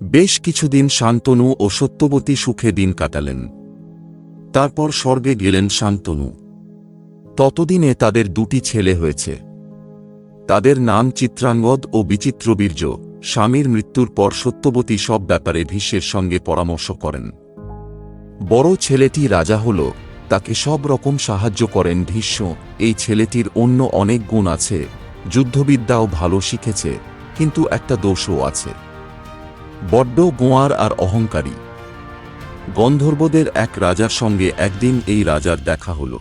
বেশ কিছুদিন শান্তনু ও সত্যবতী সুখে দিন কাটালেন। তারপর স্বর্গে গেলেন শান্তনু। ততদিনে তাদের দুটি ছেলে হয়েছে। তাদের নাম চিত্রাঙ্গদ ও বিচিত্রবীর্য। স্বামীর মৃত্যুর পর সত্যবতী সব ব্যাপারে ভীষ্মের সঙ্গে পরামর্শ করেন। বড় ছেলেটি রাজা হল, তাকে সব রকম সাহায্য করেন ভীষ্ম। এই ছেলেটির অন্য অনেক গুণ আছে। যুদ্ধবিদ্যাও ভালো শিখেছে, কিন্তু একটা দোষও আছে। বড্ড গোয়ার আর অহংকারী। গন্ধর্বদের এক রাজার সঙ্গে একদিন এই রাজার দেখা হল।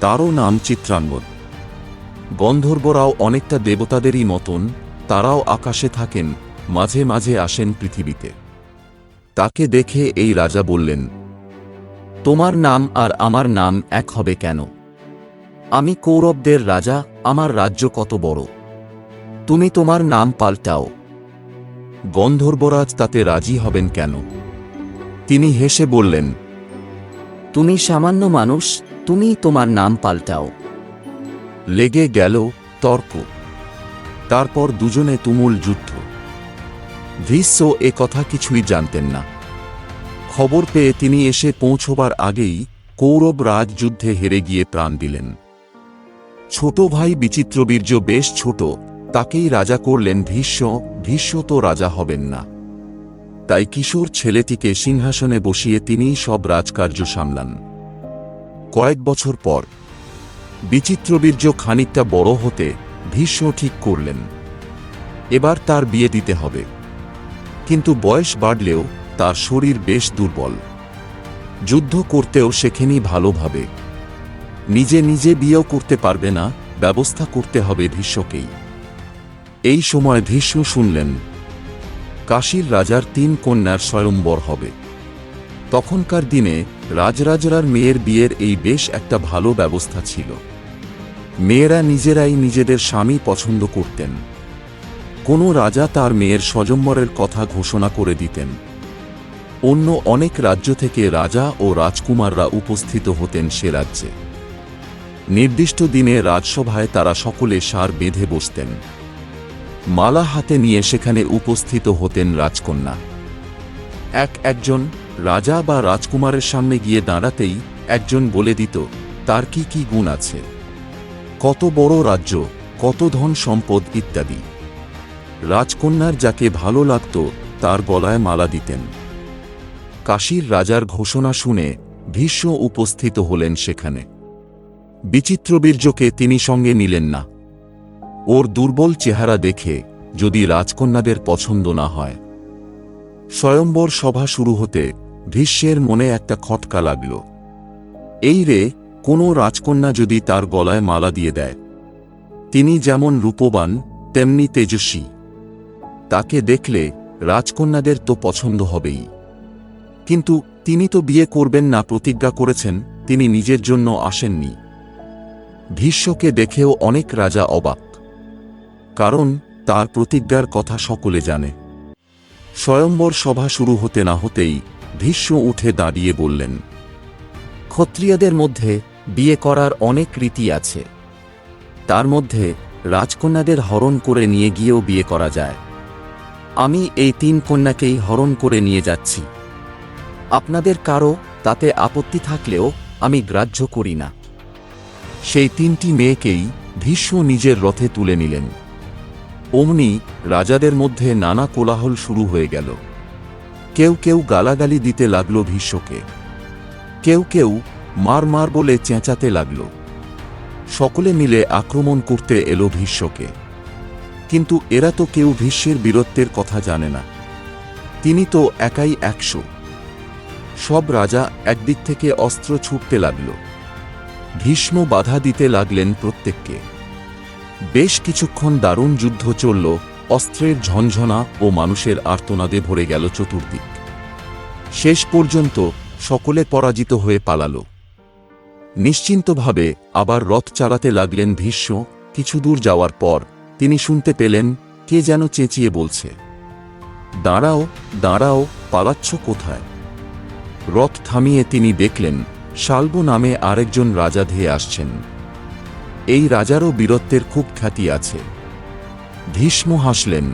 তারও নাম চিত্রাঙ্গদ। গন্ধর্বরাও অনেকটা দেবতাদেরই মতন, তারাও আকাশে থাকেন, মাঝে মাঝে আসেন পৃথিবীতে। তাকে দেখে এই রাজা বললেন, তোমার নাম আর আমার নাম এক হবে কেন? আমি কৌরবদের রাজা, আমার রাজ্য কত বড়? তুমি তোমার নাম পাল্টাও। গন্ধর্বরাজ তাতে রাজি হবেন কেন? তিনি হেসে বললেন তুমি সামান্য মানুষ তুমি তোমার নাম পাল্টাও। লেগে গেল তর্ক। তারপর দুজনে তুমুল যুদ্ধ। ভীষ্ম এ কথা কিছুই জানতেন না। খবর পেয়ে তিনি এসে পৌঁছবার আগেই কৌরব রাজ যুদ্ধে হেরে গিয়ে প্রাণ দিলেন। ছোট ভাই বিচিত্রবীর্য বেশ ছোট। তাকেই রাজা করলেন ভীষ্ম ভীষ্ম তো রাজা হবেন না। তাই কিশোর ছেলেটিকে সিংহাসনে বসিয়ে তিনিই সব রাজকার্য সামলান। কয়েক বছর পর বিচিত্রবীর্য খানিকটা বড় হতে ভীষ্ম ঠিক করলেন। এবার তার বিয়ে দিতে হবে। কিন্তু বয়স বাড়লেও তার শরীর বেশ দুর্বল। যুদ্ধ করতেও শেখেনি ভালোভাবে। নিজে নিজে বিয়েও করতে পারবে না, ব্যবস্থা করতে হবে ভীষ্মকেই। এই সময় ভীষ্ম শুনলেন, কাশীর রাজার তিন কন্যার স্বয়ম্বর হবে। তখনকার দিনে রাজরাজরার মেয়ের বিয়ের এই বেশ একটা ভালো ব্যবস্থা ছিল। মেয়েরা নিজেরাই নিজেদের স্বামী পছন্দ করতেন। কোনো রাজা তার মেয়ের স্বজম্বরের কথা ঘোষণা করে দিতেন। অন্য অনেক রাজ্য থেকে রাজা ও রাজকুমাররা উপস্থিত হতেন সে রাজ্যে। নির্দিষ্ট দিনে রাজসভায় তারা সকলে সার বেঁধে বসতেন। মালা হাতে নিয়ে সেখানে উপস্থিত হতেন রাজকন্যা। এক একজন রাজা বা রাজকুমারের সামনে গিয়ে দাঁড়াতেই একজন বলে দিত, তার কি কি গুণ আছে? কত বড় রাজ্য, কত ধন সম্পদ ইত্যাদি। রাজকন্যার যাকে ভালো লাগত, তার গলায় মালা দিতেন। কাশীর রাজার ঘোষণা শুনে ভীষ্ম উপস্থিত হলেন সেখানে। বিচিত্রবীর্যকে তিনি সঙ্গে নিলেন না। ওর দুর্বল চেহারা দেখে যদি রাজকন্যাদের পছন্দ না হয়। স্বয়ম্বর সভা শুরু হতে ভীষ্মের মনে একটা খটকা লাগল। এই রে, কোনো রাজকন্যা যদি তার গলায় মালা দিয়ে দেয়। তিনি যেমন রূপবান, তেমনি তেজস্বী। তাকে দেখলে রাজকন্যাদের তো পছন্দ হবেই। কিন্তু তিনি তো বিয়ে করবেন না, প্রতিজ্ঞা করেছেন, তিনি নিজের জন্য আসেননি। ভীষ্মকে দেখেও অনেক রাজা অবাক। কারণ তার প্রতিজ্ঞার কথা সকলে জানে। স্বয়ম্বর সভা শুরু হতে না হতেই ভীষ্ম উঠে দাঁড়িয়ে বললেন, ক্ষত্রিয়দের মধ্যে বিয়ে করার অনেক রীতি আছে। তার মধ্যে রাজকন্যাদের হরণ করে নিয়ে গিয়েও বিয়ে করা যায়। আমি এই তিন কন্যাকেই হরণ করে নিয়ে যাচ্ছি। আপনাদের কারও তাতে আপত্তি থাকলেও আমি গ্রাহ্য করি না। সেই তিনটি মেয়েকেই ভীষ্ম নিজের রথে তুলে নিলেন। অমনি রাজাদের মধ্যে নানা কোলাহল শুরু হয়ে গেল। কেউ কেউ গালাগালি দিতে লাগল ভীষ্মকে। কেউ কেউ মার মার বলে চেঁচাতে লাগল। সকলে মিলে আক্রমণ করতে এলো ভীষ্মকে। কিন্তু এরা তো কেউ ভীষ্মের বীরত্বের কথা জানে না। তিনি তো একাই একশো। সব রাজা একদিক থেকে অস্ত্র ছুটতে লাগল। ভীষ্ম বাধা দিতে লাগলেন প্রত্যেককে। বেশ কিছুক্ষণ দারুণ যুদ্ধ চলল, অস্ত্রের ঝনঝনা ও মানুষের আর্তনাদে ভরে গেল চতুর্দিক। শেষ পর্যন্ত সকলে পরাজিত হয়ে পালাল। নিশ্চিন্তভাবে আবার রথ চালাতে লাগলেন ভীষ্ম, কিছু দূর যাওয়ার পর তিনি শুনতে পেলেন, কে যেন চেঁচিয়ে বলছে। দাঁড়াও দাঁড়াও, পালাচ্ছ কোথায়? রথ থামিয়ে তিনি দেখলেন, শালবু নামে আরেকজন রাজা ধেয়ে আসছেন। এই রাজারও বীরত্বের খুব খ্যাতি আছে। ভীষ্ম হাসলেন।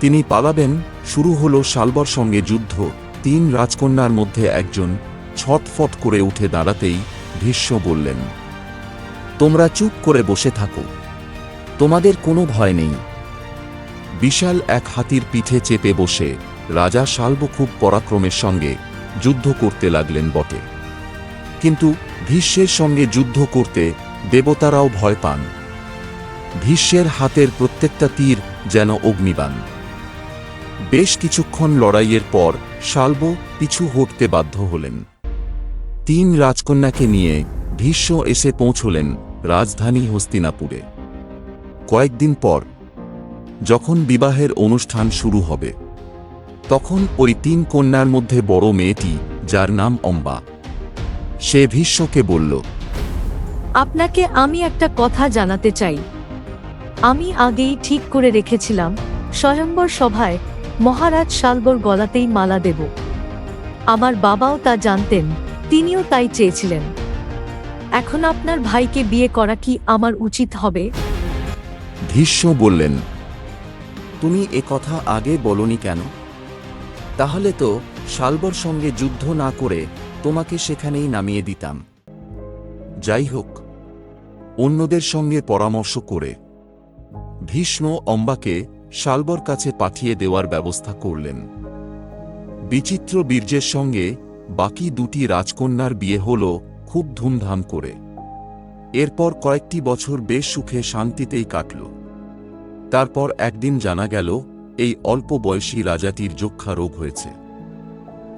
তিনি পালাবেন, শুরু হলো শালবর সঙ্গে যুদ্ধ। তিন রাজকন্যার মধ্যে একজন ছটফট করে উঠে দাঁড়াতেই ভীষ্ম বললেন, তোমরা চুপ করে বসে থাকো। তোমাদের কোনো ভয় নেই। বিশাল এক হাতির পিঠে চেপে বসে রাজা শাল্ব খুব পরাক্রমের সঙ্গে যুদ্ধ করতে লাগলেন বটে। কিন্তু ভীষ্মের সঙ্গে যুদ্ধ করতে দেবতারাও ভয় পান। ভীষ্মের হাতের প্রত্যেকটা তীর যেন অগ্নিবাণ। বেশ কিছুক্ষণ লড়াইয়ের পর শালব পিছু হটতে বাধ্য হলেন। তিন রাজকন্যাকে নিয়ে ভীষ্ম এসে পৌঁছলেন রাজধানী হস্তিনাপুরে। কয়েকদিন পর, যখন বিবাহের অনুষ্ঠান শুরু হবে, তখন ওই তিন কন্যার মধ্যে বড় মেয়েটি, যার নাম অম্বা, সে ভীষ্মকে বলল আপনাকে আমি একটা কথা জানাতে চাই। আমি আগেই ঠিক করে রেখেছিলাম, স্বয়ম্বর সভায় মহারাজ শালবর গলাতেই মালা দেব। আমার বাবাও তা জানতেন, তিনিও তাই চেয়েছিলেন। এখন আপনার ভাইকে বিয়ে করা কি আমার উচিত হবে? ভীষ্ম বললেন, তুমি এ কথা আগে বলনি কেন? তাহলে তো শালবর সঙ্গে যুদ্ধ না করে তোমাকে সেখানেই নামিয়ে দিতাম। যাই হোক অন্যদের সঙ্গে পরামর্শ করে। ভীষ্ম অম্বাকে শালবর কাছে পাঠিয়ে দেওয়ার ব্যবস্থা করলেন। বিচিত্র বীর্যের সঙ্গে বাকি দুটি রাজকন্যার বিয়ে হল খুব ধুমধাম করে। এরপর কয়েকটি বছর বেশ সুখে শান্তিতেই কাটল। তারপর একদিন জানা গেল, এই অল্প বয়সী রাজাটির যক্ষা রোগ হয়েছে।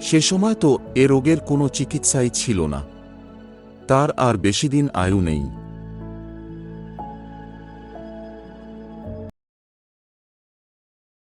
সে সময় তো এ রোগের কোনো চিকিৎসাই ছিল না। তার আর বেশি দিন আয়ু নেই।